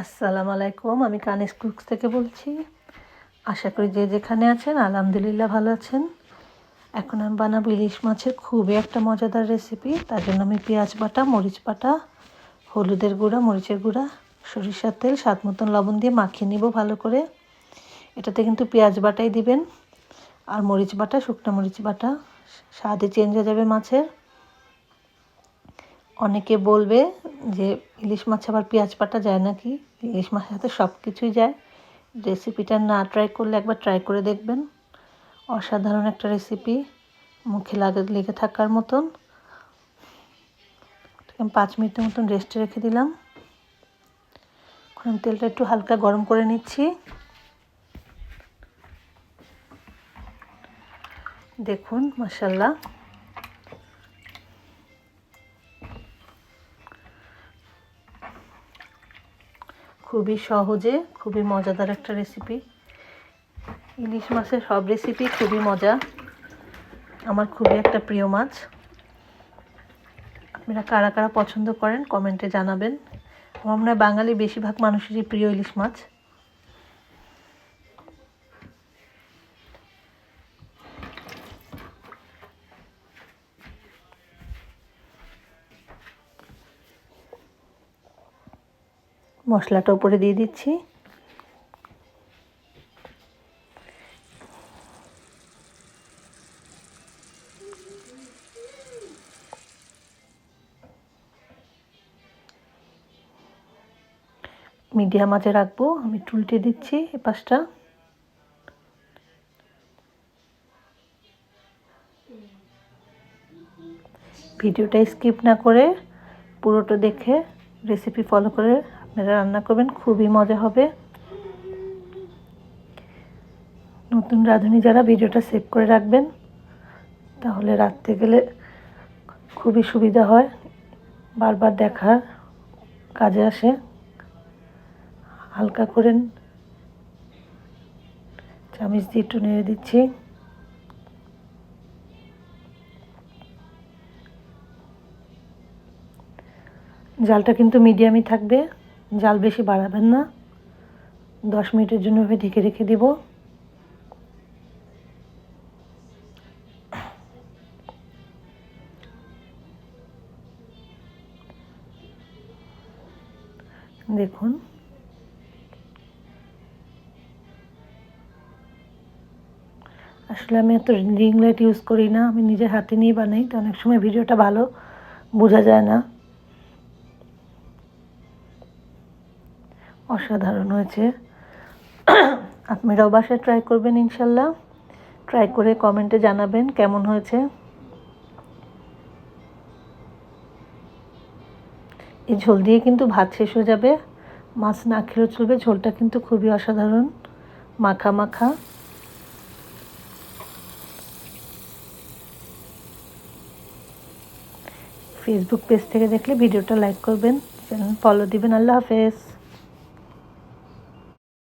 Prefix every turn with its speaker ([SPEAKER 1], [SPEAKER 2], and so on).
[SPEAKER 1] আসসালামু আলাইকুম, আমি কানিস কুকস থেকে বলছি। আশা করি যে যেখানে আছেন, আলহামদুলিল্লাহ ভালো আছেন। এখন আমি বানাবো ইলিশ মাছের খুবই একটা মজাদার রেসিপি তার জন্য আমি পেঁয়াজ বাটা, মরিচ বাটা, হলুদের গুঁড়া, মরিচের গুঁড়া, সরিষার তেল, স্বাদ মতন লবণ দিয়ে মাখিয়ে নিব ভালো করে। এটাতে কিন্তু পেঁয়াজ বাটাই দিবেন। আর মরিচ বাটা, শুকনো মরিচ বাটা, স্বাদে চেঞ্জ হয়ে যাবে মাছের। অনেকে বলবে যে ইলিশ মাছ আবার পেঁয়াজ পাটা যায় নাকি? ইলিশ মাছের সাথে সব কিছুই যায়। রেসিপিটা না ট্রাই করলে একবার ট্রাই করে দেখবেন। অসাধারণ একটা রেসিপি মুখে লাগে, লেগে থাকার মতন। পাঁচ মিনিটের মতন রেস্টে রেখে দিলাম। এখন তেলটা একটু হালকা গরম করে নিচ্ছি। দেখুন মশাল্লা খুবই সহজে, খুবই মজাদার একটা রেসিপি ইলিশ মাছের সব রেসিপি খুবই মজা। আমার খুবই একটা প্রিয় মাছ। আপনারা কারা কারা পছন্দ করেন কমেন্টে জানাবেন। আমার মনে হয় বাঙালি বেশিরভাগ মানুষেরই প্রিয় ইলিশ মাছ। মশলাটা উপরে দিয়ে দিচ্ছি। মিডিয়াম আঁচে রাখব, আমি টুলটে দিচ্ছি এ পাশটা। ভিডিওটা স্কিপ না করে পুরোটা দেখে রেসিপি ফলো করে আপনারা রান্না করবেন, খুবই মজা হবে। নতুন রাঁধুনি যারা ভিডিওটা সেভ করে রাখবেন, তাহলে রাখতে গেলে খুবই সুবিধা হয়। বারবার দেখার কাজে আসে। হালকা করেন চামিচ দিয়ে একটু নেড়ে দিচ্ছি। জালটা কিন্তু মিডিয়ামই থাকবে। জাল বেশি বাড়াবেন না। দশ মিনিটের জন্য এভাবে ঢেকে রেখে দিব। দেখুন। আসলে আমি এত রিং লাইট ইউজ করি না, আমি নিজের হাতে নিয়ে বানাই, তো অনেক সময় ভিডিওটা ভালো বোঝা যায় না। অসাধারণ হয়েছে। আপনারাও বাসায় ট্রাই করবেন ইনশাল্লাহ। ট্রাই করে কমেন্টে জানাবেন কেমন হয়েছে। এই ঝোল দিয়ে কিন্তু ভাত শেষ হয়ে যাবে। মাছ না খেলেও চলবে। ঝোলটা কিন্তু খুবই অসাধারণ। মাখা মাখা। ফেসবুক পেজ থেকে দেখলে ভিডিওটা লাইক করবেন। চ্যানেল ফলো দিবেন। আল্লাহ হাফেজ।